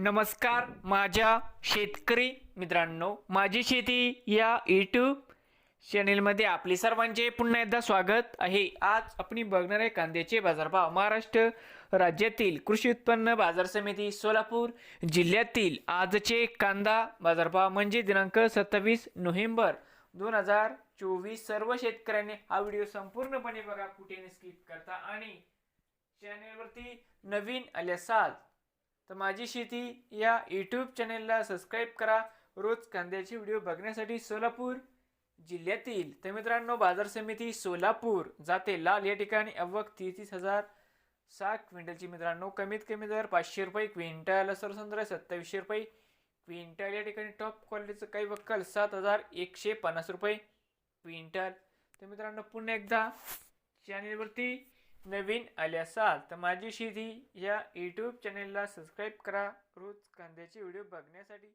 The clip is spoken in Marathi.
नमस्कार माझ्या शेतकरी मित्रांनो माझी शेती या यूट्यूब चॅनेलमध्ये आपले सर्वांचे पुन्हा एकदा स्वागत आहे. आज आपण बघणार आहे कांद्याचे बाजारभाव. महाराष्ट्र राज्यातील कृषी उत्पन्न बाजार समिती सोलापूर जिल्ह्यातील आजचे कांदा बाजारभाव म्हणजे दिनांक सत्तावीस नोव्हेंबर दोन हजार चोवीस. सर्व शेतकऱ्यांनी हा व्हिडिओ संपूर्णपणे बघा कुठे स्किप करता. आणि चॅनेलवरती नवीन आले असाल तर माझी शेती या यूट्यूब चॅनेलला सबस्क्राईब करा. रोज कांद्याचे व्हिडिओ बघण्यासाठी सोलापूर जिल्ह्यातील तर मित्रांनो बाजार समिती सोलापूर जाते लाल या ठिकाणी. अव्वक तेहतीस हजार सहा क्विंटलची मित्रांनो कमीत कमी दर पाचशे रुपये क्विंटल. सरसंद्र सत्तावीसशे रुपये क्विंटल. या ठिकाणी टॉप क्वालिटीचं काही वक्कल सात हजार एकशे पन्नास रुपये क्विंटल. तर मित्रांनो पुन्हा एकदा चॅनेलवरती नवीन आले असाल तर माझी शिधी या यूट्यूब चॅनेलला सबस्क्राईब करा. रोज कांद्याचे व्हिडिओ बघण्यासाठी.